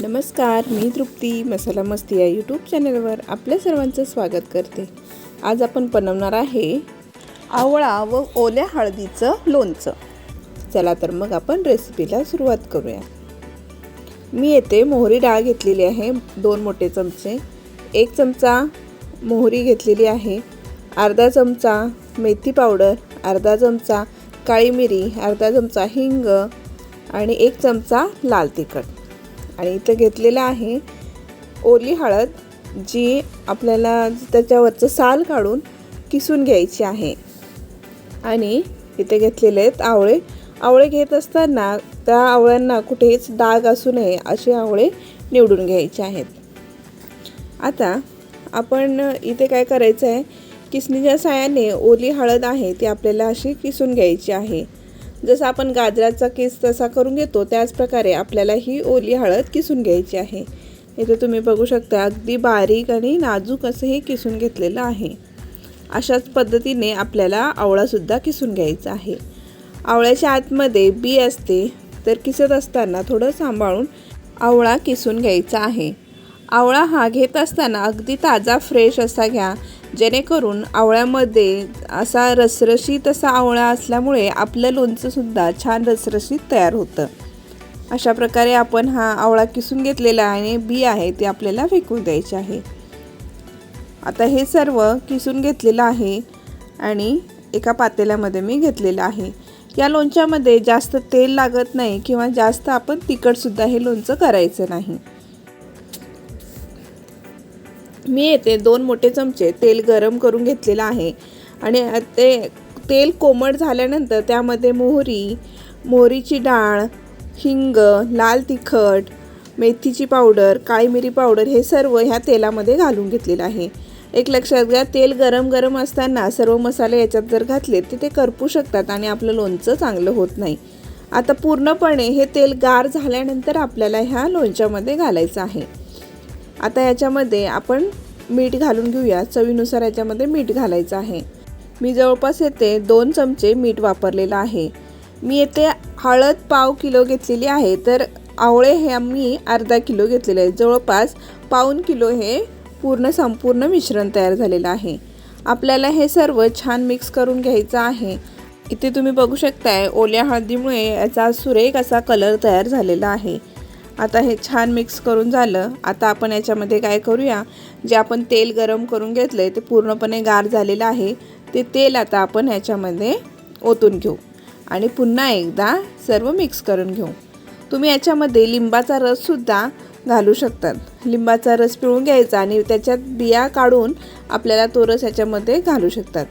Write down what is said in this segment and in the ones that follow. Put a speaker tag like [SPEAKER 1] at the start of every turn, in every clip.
[SPEAKER 1] नमस्कार मी तृप्ती मसाला मस्ती या यूट्यूब चॅनलवर आपल्या सर्वांचं स्वागत करते. आज आपण बनवणार आहे आवळा व ओल्या हळदीचं लोणचं. चला तर मग आपण रेसिपीला सुरुवात करूया. मी येथे मोहरी डाळ घेतलेली आहे दोन मोठे चमचे. एक चमचा मोहरी घेतलेली आहे अर्धा चमचा मेथी पावडर अर्धा चमचा काळी मिरी अर्धा चमचा हिंग आणि एक चमचा लाल तिखट. आणि इथं घेतलेलं आहे ओली हळद जी आपल्याला त्याच्यावरचं साल काढून किसून घ्यायची आहे. आणि इथे घेतलेले आहेत आवळे. आवळे घेत असताना त्या आवळ्यांना कुठेच डाग असू नये असे आवळे निवडून घ्यायचे आहेत. आता आपण इथे काय करायचं आहे किसणीच्या साहाय्याने ओली हळद आहे ती आपल्याला अशी किसून घ्यायची आहे. जसं आपण गाजराचा केस तसा करून घेतो त्याच प्रकारे आपल्याला ही ओली हळद किसून घ्यायची आहे. इथे तुम्ही बघू शकता अगदी बारीक आणि नाजूक असं हे किसून घेतलेलं आहे. अशाच पद्धतीने आपल्याला आवळासुद्धा किसून घ्यायचा आहे. आवळ्याच्या आतमध्ये बी असते तर किसत असताना थोडं सांभाळून आवळा किसून घ्यायचा आहे. आवळा हा घेत असताना अगदी ताजा फ्रेश असा घ्या. जेणेकरून आवळ्यामध्ये असा रसरशीत असा आवळा असल्यामुळे आपलं लोणचंसुद्धा छान रसरशीत तयार होतं. अशा प्रकारे आपण हा आवळा किसून घेतलेला आहे आणि बी आहे ते आपल्याला फेकून द्यायचे आहे. आता हे सर्व किसून घेतलेलं आहे आणि एका पातेल्यामध्ये मी घेतलेलं आहे. या लोणच्यामध्ये जास्त तेल लागत नाही किंवा जास्त आपण तिखटसुद्धा हे लोणचं करायचं नाही. मी येथे दोन मोठे चमचे तेल गरम करून घेतलेलं आहे. आणि ते तेल कोमट झाल्यानंतर त्यामध्ये मोहरी मोहरीची डाळ हिंग लाल तिखट मेथीची पावडर काळी मिरी पावडर हे सर्व ह्या तेलामध्ये घालून घेतलेलं आहे. एक लक्षात घ्या तेल गरम गरम असताना सर्व मसाले याच्यात जर घातले तर ते करपू शकतात आणि आपलं लोणचं चांगलं होत नाही. आता पूर्णपणे हे तेल गार झाल्यानंतर आपल्याला ह्या लोणच्यामध्ये घालायचं आहे. आता याच्यामध्ये आपण मीठ घालून घेऊया. चवीनुसार याच्यामध्ये मीठ घालायचं आहे. मी जवळपास येथे दोन चमचे मीठ वापरलेलं आहे. मी येथे हळद पाव किलो घेतलेली आहे. तर आवळे हे मी अर्धा किलो घेतलेले आहे. जवळपास पाऊन किलो हे पूर्ण संपूर्ण मिश्रण तयार झालेलं आहे. आपल्याला हे सर्व छान मिक्स करून घ्यायचं आहे. इथे तुम्ही बघू शकताय ओल्या हळदीमुळे याचा सुरेख असा कलर तयार झालेला आहे. आता हे छान मिक्स करून झालं. आता आपण याच्यामध्ये काय करूया? जे आपण तेल गरम करून घेतलं आहे ते पूर्णपणे गार झालेलं आहे. ते तेल आता आपण ह्याच्यामध्ये ओतून घेऊ. आणि पुन्हा एकदा सर्व मिक्स करून घेऊ. तुम्ही याच्यामध्ये लिंबाचा रससुद्धा घालू शकतात. लिंबाचा रस पिळून घ्यायचा आणि त्याच्यात बिया काढून आपल्याला तो रस याच्यामध्ये घालू शकतात.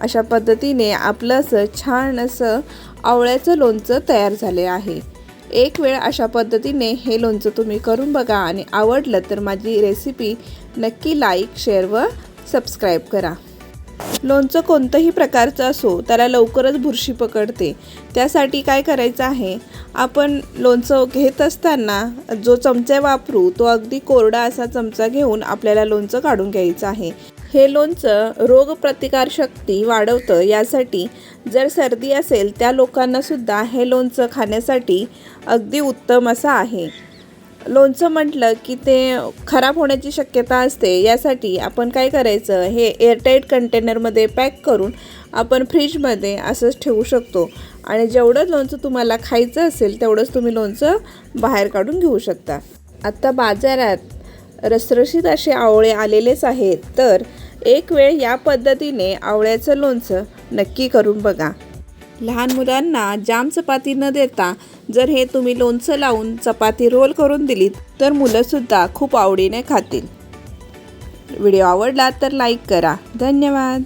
[SPEAKER 1] अशा पद्धतीने आपलं असं छान असं आवळ्याचं लोणचं तयार झाले आहे. एक वेळ अशा पद्धतीने हे लोणचं तुम्ही करून बघा आणि आवडलं तर माझी रेसिपी नक्की लाईक शेअर व सबस्क्राईब करा. लोणचं कोणतंही प्रकारचं असो त्याला लवकरच बुरशी पकडते. त्यासाठी काय करायचं आहे आपण लोणचं घेत असताना जो चमचा वापरू तो अगदी कोरडा असा चमचा घेऊन आपल्याला लोणचं काढून घ्यायचं आहे. हे लोणचं रोगप्रतिकारशक्ती वाढवतं. यासाठी जर सर्दी असेल त्या लोकांनासुद्धा हे लोणचं खाण्यासाठी अगदी उत्तम असं आहे. लोणचं म्हटलं की ते खराब होण्याची शक्यता असते. यासाठी आपण काय करायचं? हे एअरटाईट कंटेनरमध्ये पॅक करून आपण फ्रीजमध्ये असंच ठेवू शकतो. आणि जेवढं लोणचं तुम्हाला खायचं असेल तेवढंच तुम्ही लोणचं बाहेर काढून घेऊ शकता. आत्ता बाजारात रसरशीत असे आवळे आलेलेच आहेत. तर एक वेळ या पद्धतीने आवळ्याचं लोणचं नक्की करून बघा. लहान मुलांना जाम चपाती न देता जर हे तुम्ही लोणचं लावून चपाती रोल करून दिलीत तर मुलंसुद्धा खूप आवडीने खातील. व्हिडिओ आवडला तर लाईक करा. धन्यवाद.